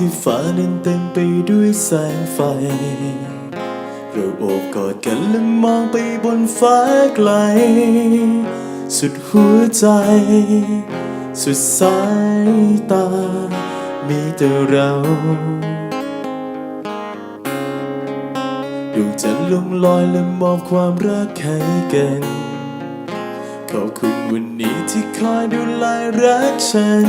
ที่ฟ้านั้นเต็มไปด้วยแสงไฟ เราโอบกอดกันและมองไปบนฟ้าไกล สุดหัวใจ สุดสายตา มีแต่เราดวงจันทร์ลงลอยและมอบความรักให้กันขอบคุณวันนี้ที่คอยดูแลรักฉัน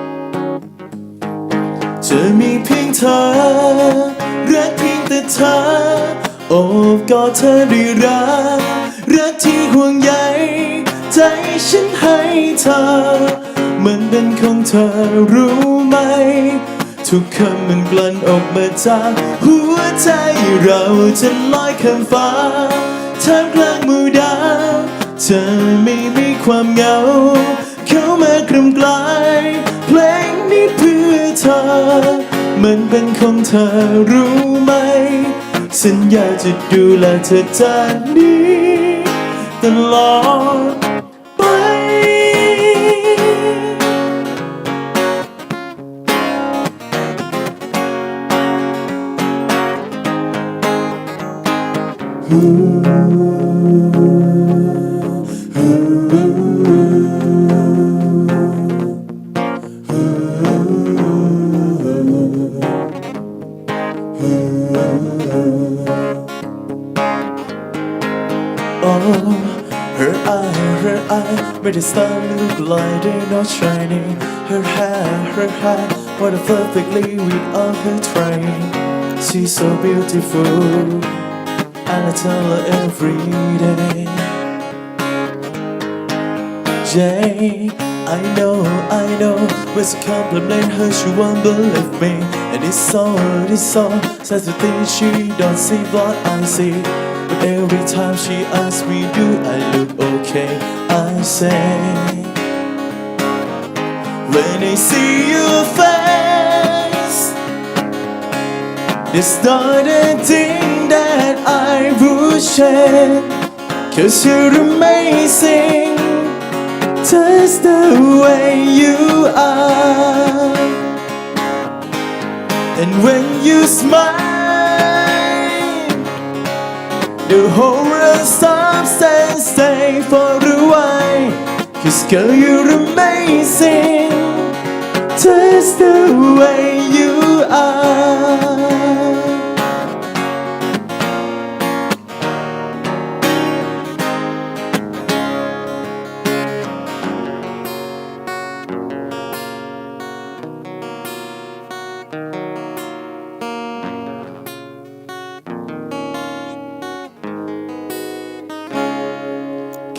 จะมีเพียงเธอ รักเพียงแต่เธอ โอบกอดเธอด้วยรัก รักที่ห่วงใยใจฉันให้เธอ มันเป็นของเธอรู้ไหม ทุกคำมันกลั่นออกมาจากหัวใจเราจะลอยข้ามฟ้าท่ามกลางหมู่ดาวเธอไม่มีความเหงา เข้ามากลมกลายเพลง เพื่อเธอ มันเป็นของเธอรู้ไหม สัญญาจะดูแลเธอจากนี้ ตลอดไป Oh, her eye, her eye made the look like they're not shining. Her hair, her hair, what a perfectly with all her train. She's so beautiful, and I tell her every day. Jay, I know, I know. When I compliment her, she won't believe me. And it's all, it's all. Says the thing she don't see what I see. But every time she asks me, do I look okay? I say, when I see your face, it's not a thing that I would share. Cause you're amazing. Just the way you are. And when you smile, the whole world stops for a while. Cause girl, you're amazing. Just the way you are.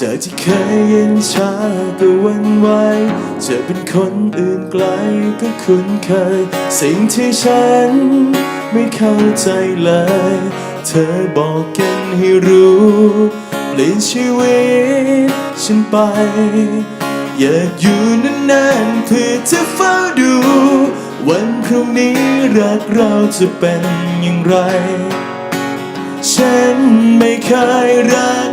จากที่เคยเย็นชาก็วันไหวจะเป็นคนอื่นไกลก็คุ้นเคย สิ่งที่ฉันไม่เข้าใจเลย เธอบอกกันให้รู้เปลี่ยนชีวิตฉันไป อยากอยู่นานๆเพื่อจะเฝ้าดู วันพรุ่งนี้รักเราจะเป็นอย่างไร ฉันไม่เคยรัก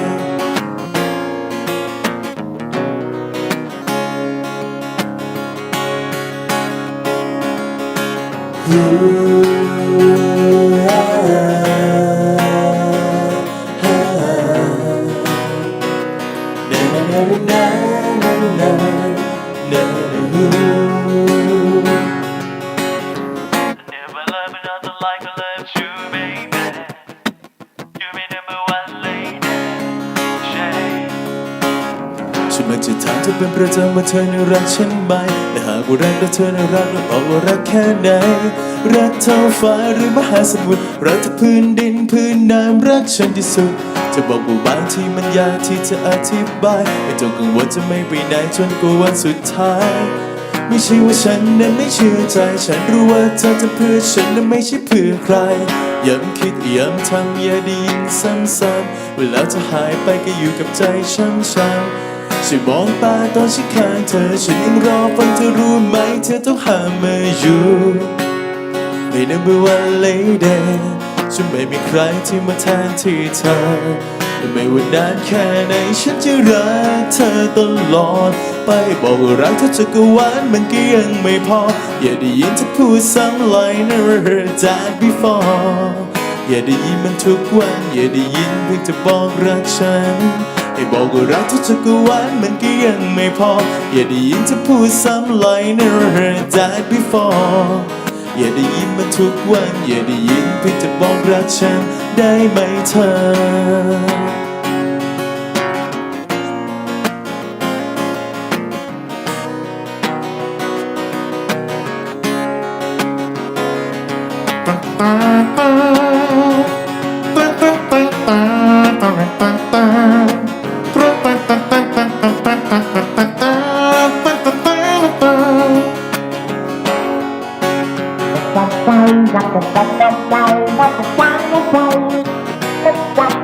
you. มักจะถามเธอเป็นประจำว่าเธอน่ารักฉันไหมแต่หากว่ารักแล้วเธอน่ารักแล้วบอกว่ารักแค่ไหน รักเท่าฟ้าหรือมหาสมุทร รักเท่าพื้นดินพื้นน้ำรักฉันที่สุดจะบอกว่าบางทีมันยากที่จะอธิบาย ไม่ต้องกังวลจะไม่ไปไหนจนกว่าวันสุดท้าย ไม่ใช่ว่าฉันนั้นไม่เชื่อใจ ฉันรู้ว่าเธอจะเพื่อฉันนั้นไม่ใช่เพื่อใครย้ำคิดย้ำทำอย่าได้ยินซ้ำๆเวลาจะหายไปก็อยู่กับใจช้ำๆ ช่วยมองตาตอนฉันข้างเธอ ฉันยังรอฟังเธอรู้ไหม เธอต้องหามาอยู่ไม่ number one lady ฉันไม่มีใครที่มาแทนที่เธอและไม่ว่านานแค่ไหนฉันจะรักเธอตลอด ไปบอกรักเธอจักรวาลมันก็ยังไม่พอ อย่าได้ยินเธอพูดซ้ำ like never heard that before อย่าได้ยินมันทุกวัน อย่าได้ยินเพียงจะบอกรักฉัน ให้บอกว่ารักเธอจักรวาลมันก็ยังไม่พอ อย่าได้ยินเธอพูดซ้ำ like never heard that before อย่าได้ยินมันทุกวัน อย่าได้ยินเพียงจะบอกรักฉันได้ไหมเธอ